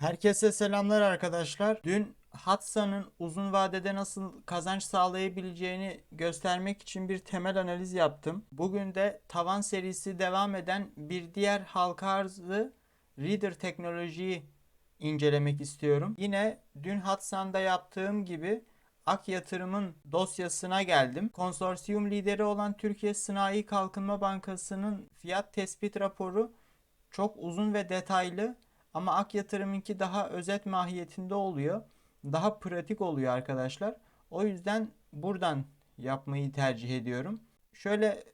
Herkese selamlar arkadaşlar. Dün Hatsa'nın uzun vadede nasıl kazanç sağlayabileceğini göstermek için bir temel analiz yaptım. Bugün de tavan serisi devam eden bir diğer halka arzı Reader teknolojiyi incelemek istiyorum. Yine dün Hatsa'nda yaptığım gibi Ak Yatırım'ın dosyasına geldim. Konsorsiyum lideri olan Türkiye Sanayi Kalkınma Bankası'nın fiyat tespit raporu çok uzun ve detaylı ama Ak Yatırım'ınki daha özet mahiyetinde oluyor. Daha pratik oluyor arkadaşlar. O yüzden buradan yapmayı tercih ediyorum. Şöyle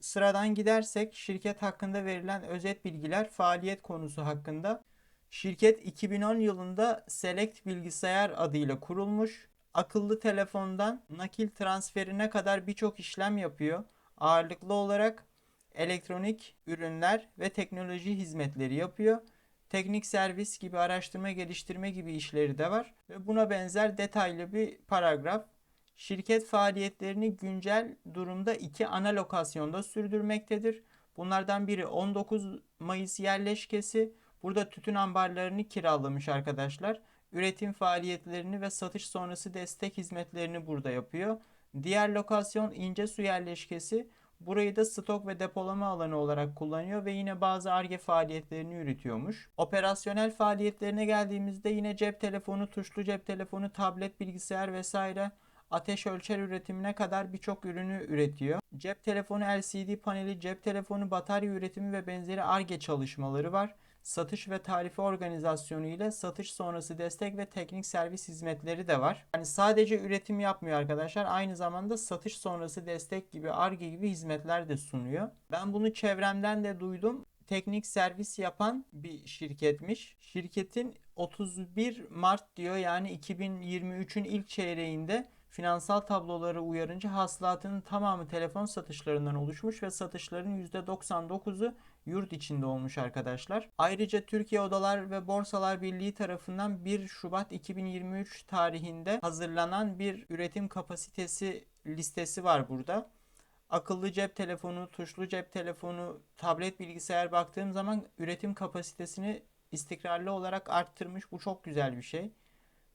sıradan gidersek şirket hakkında verilen özet bilgiler faaliyet konusu hakkında. Şirket 2010 yılında Select Bilgisayar adıyla kurulmuş. Akıllı telefondan nakil transferine kadar birçok işlem yapıyor. Ağırlıklı olarak elektronik ürünler ve teknoloji hizmetleri yapıyor. Teknik servis gibi araştırma geliştirme gibi işleri de var ve buna benzer detaylı bir paragraf. Şirket faaliyetlerini güncel durumda iki ana lokasyonda sürdürmektedir. Bunlardan biri 19 Mayıs yerleşkesi. Burada tütün ambarlarını kiralamış arkadaşlar. Üretim faaliyetlerini ve satış sonrası destek hizmetlerini burada yapıyor. Diğer lokasyon İncesu yerleşkesi. Burayı da stok ve depolama alanı olarak kullanıyor ve yine bazı ARGE faaliyetlerini yürütüyormuş. Operasyonel faaliyetlerine geldiğimizde yine cep telefonu, tuşlu cep telefonu, tablet, bilgisayar vesaire ateş ölçer üretimine kadar birçok ürünü üretiyor. Cep telefonu LCD paneli, cep telefonu batarya üretimi ve benzeri ARGE çalışmaları var. Satış ve tarife organizasyonu ile satış sonrası destek ve teknik servis hizmetleri de var. Yani sadece üretim yapmıyor arkadaşlar. Aynı zamanda satış sonrası destek gibi ARGE gibi hizmetler de sunuyor. Ben bunu çevremden de duydum teknik servis yapan bir şirketmiş. Şirketin 31 Mart diyor yani 2023'ün ilk çeyreğinde finansal tabloları uyarınca hasılatının tamamı telefon satışlarından oluşmuş ve satışların %99'u yurt içinde olmuş arkadaşlar. Ayrıca Türkiye Odalar ve Borsalar Birliği tarafından 1 Şubat 2023 tarihinde hazırlanan bir üretim kapasitesi listesi var burada. Akıllı cep telefonu, tuşlu cep telefonu, tablet bilgisayar baktığım zaman üretim kapasitesini istikrarlı olarak arttırmış. Bu çok güzel bir şey.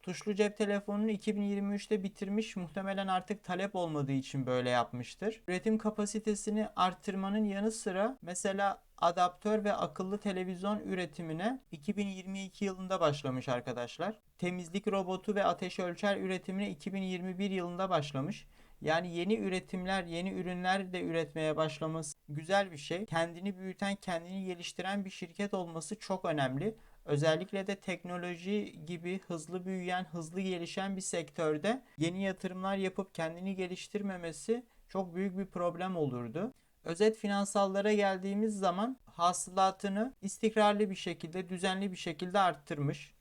Tuşlu cep telefonunu 2023'te bitirmiş. Muhtemelen artık talep olmadığı için böyle yapmıştır. Üretim kapasitesini arttırmanın yanı sıra mesela adaptör ve akıllı televizyon üretimine 2022 yılında başlamış arkadaşlar. Temizlik robotu ve ateş ölçer üretimine 2021 yılında başlamış. Yani yeni üretimler, yeni ürünler de üretmeye başlaması güzel bir şey. Kendini büyüten, kendini geliştiren bir şirket olması çok önemli. Özellikle de teknoloji gibi hızlı büyüyen, hızlı gelişen bir sektörde yeni yatırımlar yapıp kendini geliştirmemesi çok büyük bir problem olurdu. Özet finansallara geldiğimiz zaman hasılatını istikrarlı bir şekilde, düzenli bir şekilde arttırmış.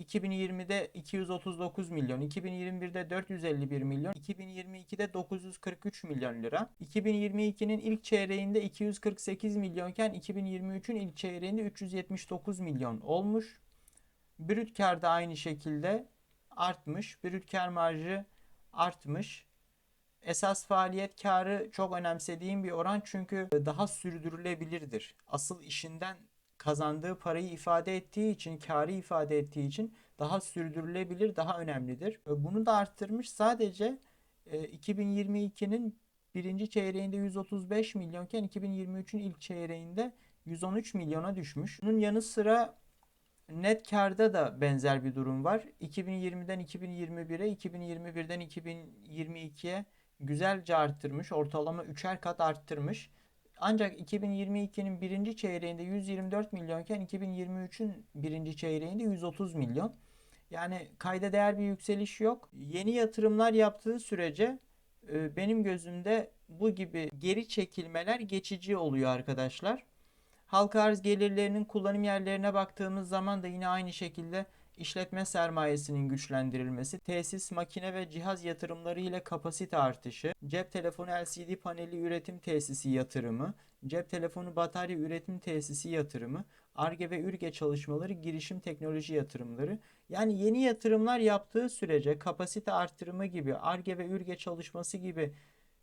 2020'de 239 milyon, 2021'de 451 milyon, 2022'de 943 milyon lira. 2022'nin ilk çeyreğinde 248 milyonken 2023'ün ilk çeyreğinde 379 milyon olmuş. Brüt kar da aynı şekilde artmış. Brüt kar marjı artmış. Esas faaliyet karı çok önemsediğim bir oran çünkü daha sürdürülebilirdir. Asıl işinden kazandığı parayı ifade ettiği için, karı ifade ettiği için daha sürdürülebilir, daha önemlidir. Bunu da arttırmış. Sadece 2022'nin birinci çeyreğinde 135 milyonken 2023'ün ilk çeyreğinde 113 milyona düşmüş. Bunun yanı sıra net karda da benzer bir durum var. 2020'den 2021'e, 2021'den 2022'ye güzelce arttırmış. Ortalama 3'er kat arttırmış. Ancak 2022'nin birinci çeyreğinde 124 milyonken 2023'ün birinci çeyreğinde 130 milyon. Yani kayda değer bir yükseliş yok. Yeni yatırımlar yaptığı sürece e, benim gözümde bu gibi geri çekilmeler geçici oluyor arkadaşlar. Halka arz gelirlerinin kullanım yerlerine baktığımız zaman da yine aynı şekilde işletme sermayesinin güçlendirilmesi, tesis, makine ve cihaz yatırımları ile kapasite artışı, cep telefonu LCD paneli üretim tesisi yatırımı, cep telefonu batarya üretim tesisi yatırımı, ARGE ve ÜRGE çalışmaları, girişim teknoloji yatırımları. Yani yeni yatırımlar yaptığı sürece kapasite artırımı gibi, ARGE ve ÜRGE çalışması gibi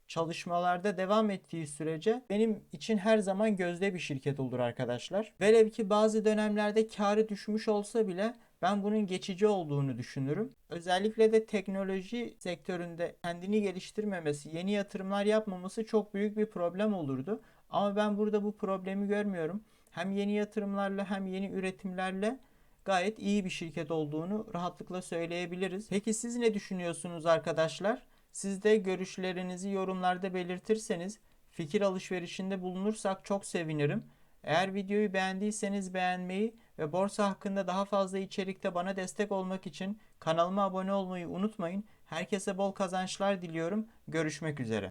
çalışmalarda devam ettiği sürece benim için her zaman gözde bir şirket olur arkadaşlar. Velev ki bazı dönemlerde karı düşmüş olsa bile ben bunun geçici olduğunu düşünürüm. Özellikle de teknoloji sektöründe kendini geliştirmemesi, yeni yatırımlar yapmaması çok büyük bir problem olurdu. Ama ben burada bu problemi görmüyorum. Hem yeni yatırımlarla hem yeni üretimlerle gayet iyi bir şirket olduğunu rahatlıkla söyleyebiliriz. Peki siz ne düşünüyorsunuz arkadaşlar? Siz de görüşlerinizi yorumlarda belirtirseniz, fikir alışverişinde bulunursak çok sevinirim. Eğer videoyu beğendiyseniz beğenmeyi ve borsa hakkında daha fazla içerikte bana destek olmak için kanalıma abone olmayı unutmayın. Herkese bol kazançlar diliyorum. Görüşmek üzere.